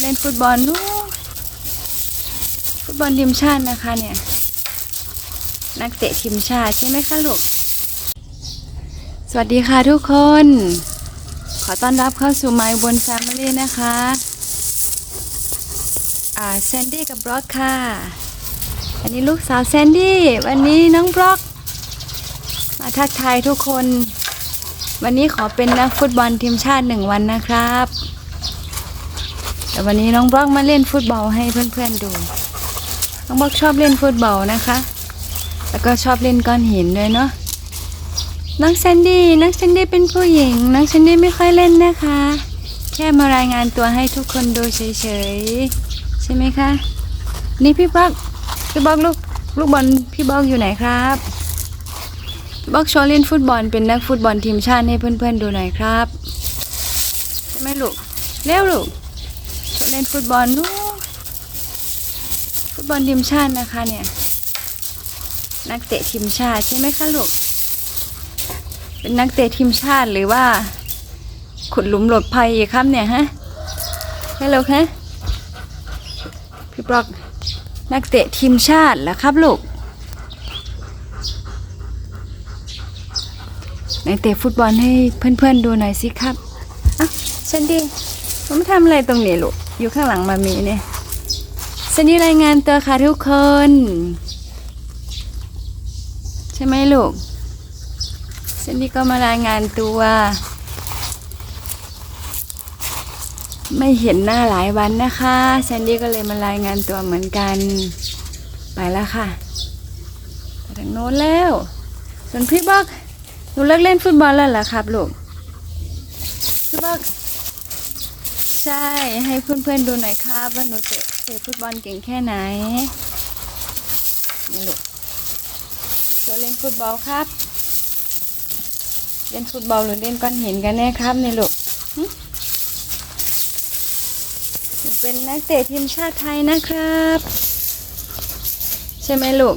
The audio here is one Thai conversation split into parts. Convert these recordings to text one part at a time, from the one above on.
เล่นฟุตบอลลูกฟุตบอลทีมชาตินะคะเนี่ย นักเตะทีมชาติใช่ไหมคะลูก สวัสดีค่ะทุกคน ขอต้อนรับเข้าสู่ My บน Family นะคะอ่าแซนดี้กับบล็อกค่ะ อันนี้ลูกสาวแซนดี้ วันนี้น้องบล็อก มาทักทายทุกคน วันนี้ขอเป็นนักฟุตบอลทีมชาติหนึ่งวันนะครับ แต่วันนี้น้องบล็อกมาเล่นฟุตบอลให้เพื่อนๆดู น้องบล็อกชอบเล่นฟุตบอลนะคะ แล้วก็ชอบเล่นก้อนหินด้วยเนาะ น้องแซนดี้ น้องแซนดี้เป็นผู้หญิง น้องแซนดี้ไม่ค่อยเล่นนะคะ แค่มารายงานตัวให้ทุกคนดูเฉยๆ ใช่ไหมคะ นี่พี่บล็อก พี่บล็อกลูกลูกบอลพี่บล็อกอยู่ไหนครับบล็อกชว์เล่นฟุตบอลเป็นนักฟุตบอลทีมชาติให้เพื่อนๆดูหน่อยครับ ใช่ไหมลูก เร็วลูก เล่นฟุตบอลลูกฟุตบอลทีมชาตินะคะเนี่ย นักเตะทีมชาติใช่ไหมคะลูก เป็นนักเตะทีมชาติหรือว่า ขุดหลุมหลบภัยอีกครับเนี่ยฮะฮัลโหลฮะพี่บล็อกนักเตะทีมชาติเหรอครับลูกไหนเตะฟุตบอลให้เพื่อนๆดูหน่อยสิครับอะฉันดีผมทำอะไรตรงนี้ลูก อยู่ข้างหลังมามีเนี่ยฉันนี่รายงานตัวค่ะทุกคน ใช่ไหมลูกฉันนี่ก็มารายงานตัว ไม่เห็นหน้าหลายวันนะคะแซนดี้ก็เลยมารายงานตัวเหมือนกัน ไปแล้วค่ะไปทางโน้นแล้ว ส่วนพี่บอกหนูเลิกเล่นฟุตบอลแล้วเหรอครับลูกพี่บอก ใช่ ให้เพื่อนๆดูหน่อยครับว่าหนูเตะเตะฟุตบอลเก่งแค่ไหนนี่ลูกโชว์เล่นฟุตบอลครับ เล่นฟุตบอลหรือเล่นก้อนหินกันแน่ครับนี่ลูกหนูเป็นนักเตะทีมชาติไทยนะครับ ใช่ไหมลูก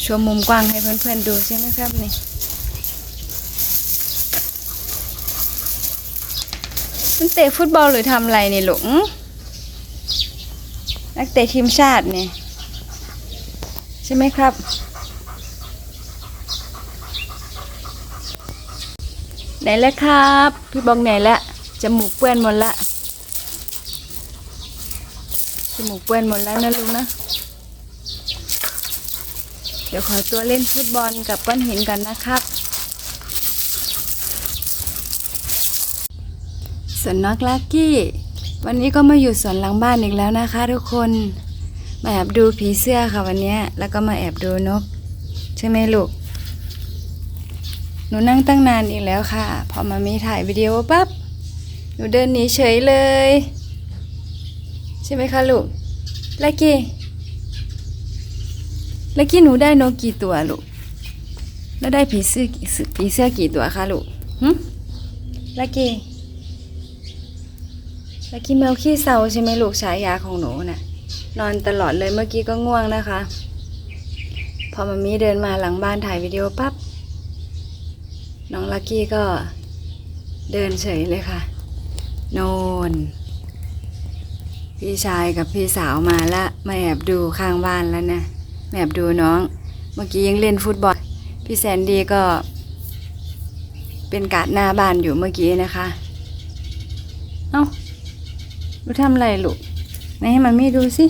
โชว์มุมกว้างให้เพื่อนๆดูใช่ไหมครับนี่ มันเตะฟุตบอลหรือทำอะไรนี่ลูกอื้อนักเตะทีมชาตินี่ใช่ไหมครับ ไหนแล้วครับ พี่บอกไหนแล้วจมูกเปื้อนหมดละจมูกเปื้อนหมดแล้วนะลุงนะ เดี๋ยวขอตัวเล่นฟุตบอลกับก้อนหินกันนะครับ สวนนกลักกี้ วันนี้ก็มาอยู่สวนหลังบ้านอีกแล้วนะคะทุกคน มาแอบดูผีเสื้อค่ะวันนี้แล้วก็มาแอบดูนก ใช่ไหมลูก หนูนั่งตั้งนานอีกแล้วค่ะ พอมามีถ่ายวิดีโอปั๊บ หนูเดินหนีเฉยเลย ใช่ไหมคะลูกลักกี้ลักกี้หนูได้นกกี่ตัวลูก แล้วได้ผีเสื้อผีเสื้อกี่ตัวคะลูกหึลักกี้ ลักกี้แมวขี้เศร้าใช่ไหมลูกฉายาของหนูน่ะ นอนตลอดเลยเมื่อกี้ก็ง่วงนะคะ พอมามีเดินมาหลังบ้านถ่ายวิดีโอปั๊บน้องลักกี้ก็เดินเฉยเลยค่ะ โนน พี่ชายกับพี่สาวมาละมาแอบดูข้างบ้านแล้วนะแอบดูน้อง เมื่อกี้ยังเล่นฟุตบอล พี่แซนดี้ก็ เป็นการ์ดหน้าบ้านอยู่เมื่อกี้นะคะ เอ้า หนูทำอะไรลูกไหนให้มันไม่ดูสิ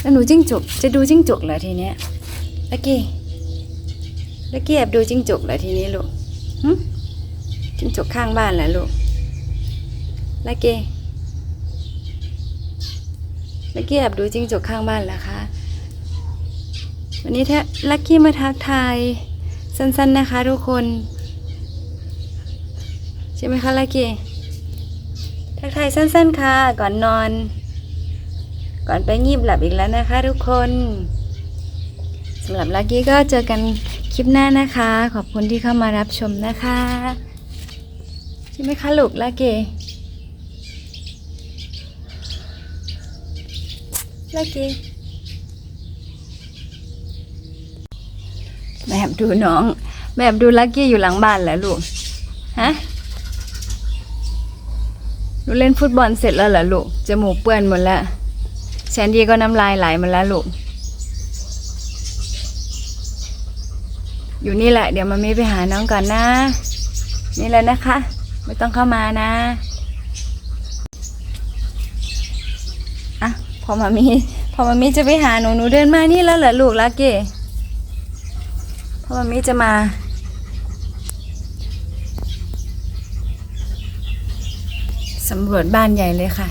แล้วหนูจิ้งจกจะดูจิ้งจกเหรอทีเนี้ยลักกี้ลักกี้แอบดูจิ้งจกเหรอทีนี้ลูกหึจิ้งจกข้างบ้านแหละลูกลักกี้ลักกี้แอบดูจิ้งจกข้างบ้านเหรอคะวันนี้แท้ลักกี้มาทักทายสั้นๆนะคะทุกคน ใช่ไหมคะลักกี้ ทักทายสั้น ๆ ค่ะ ก่อนนอน ก่อนไปงีบหลับอีกแล้วนะคะทุกคนสำหรับลักกี้ก็เจอกันคลิปหน้านะคะ ขอบคุณที่เข้ามารับชมนะคะ ใช่ไหมคะลูกลักกี้ลักกี้แม่แอบดูน้องแม่แอบดูลักกี้อยู่หลังบ้านเหรอลูก ฮะ ลูเล่นฟุตบอลเสร็จแล้วเหรอลูก จมูกเปื้อนหมดแล้วแซนดี้ก็น้ำลายไหลหมดแล้วลูก อยู่นี่แหละ เดี๋ยวมามีไปหาน้องก่อนนะ นี่แหละนะคะ ไม่ต้องเข้ามานะ อะ พอมามี พอมามีจะไปหาหนูหนูเดินมานี่แล้วเหรอลูกลักเก้พอมามีจะมา สำรวจบ้านใหญ่เลยค่ะ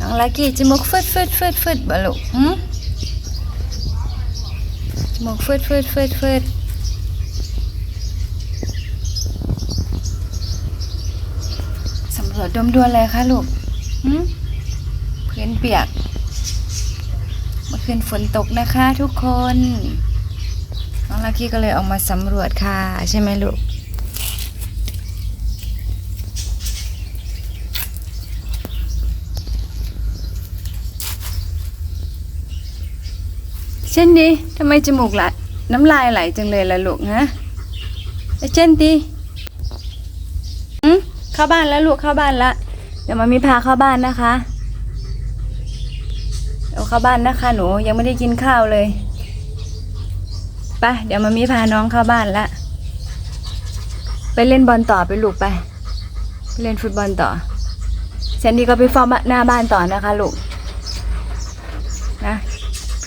น้องลักกี้จมูกฟึดฟึดฟึดฟึดบลูกหืมจมูกฟึดฟึดฟึดฟึดสำรวจดมดวนเลยค่ะลูกหืมพื้นเปียก เมื่อคืนฝนตกนะคะทุกคน น้องลักกี้ก็เลยออกมาสำรวจค่ะ ใช่ไหมลูก ช่นดีทำไมจมูกไหลน้ำลายไหลจังเลยล่ะลูกฮะไอ้เช่นดีอืมเข้าบ้านแล้วลูกเข้าบ้านละเดี๋ยวมามีพาเข้าบ้านนะคะเดี๋ยวเข้าบ้านนะคะ หนูยังไม่ได้กินข้าวเลยไปเดี๋ยวมามีพาน้องเข้าบ้านละไปเล่นบอลต่อไปลูกไปไปเล่นฟุตบอลต่อแซนดี้ก็ไปเฝ้าบ้านหน้าบ้านต่อนะคะลูก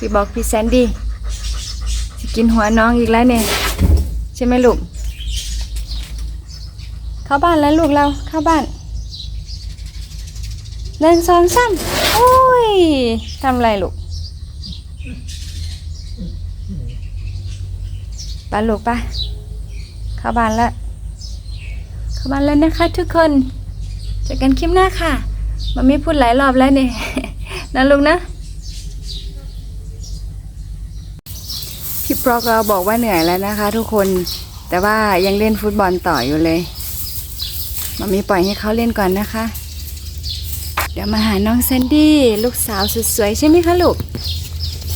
พี่บอกพี่แซนดี้จะกินหัวน้องอีกแล้วเนี่ยใช่ไหมลูก เข้าบ้านแล้วลูกเราเข้าบ้านหนึ่งสองสามโอ้ยทำอะไรลูกไปลูกไปเข้าบ้านแล้ว เข้าบ้านแล้วนะคะทุกคนเจอกันคลิปหน้าค่ะ มันไม่พูดหลายรอบแล้วเนี่ยนะลูกนะ ปรอกเราบอกว่าเหนื่อยแล้วนะคะ ทุกคนแต่ว่ายังเล่นฟุตบอลต่ออยู่เลยมามีปล่อยให้เขาเล่นก่อนนะคะ เดี๋ยวมาหาน้องแซนดี้ลูกสาวสุดสวยใช่ไหมคะลูก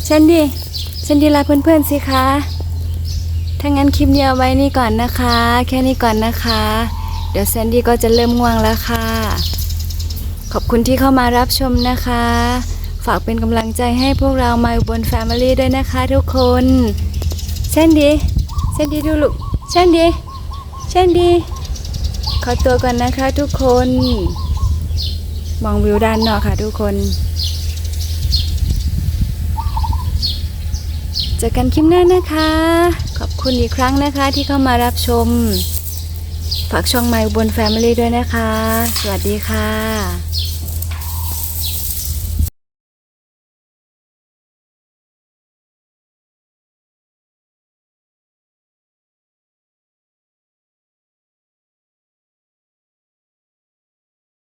แซนดี้แซนดี้ลาเพื่อนๆสิคะถ้างั้นคลิปนี้เอาไว้นี่ก่อนนะคะ แค่นี้ก่อนนะคะ เดี๋ยวแซนดี้ก็จะเริ่มง่วงแล้วค่ะ ขอบคุณที่เข้ามารับชมนะคะ ฝากเป็นกำลังใจให้พวกเรามาบน Family ด้วยนะคะทุกคน เช่นดีเช่นดีดูลูกเช่นดีเช่นดีขอตัวก่อนนะคะทุกคน มองวิวด้านนอกค่ะทุกคน เจอกันคลิปหน้านะคะ ขอบคุณอีกครั้งนะคะที่เข้ามารับชม ฝากช่องไมาบน Family ด้วยนะคะ สวัสดีค่ะ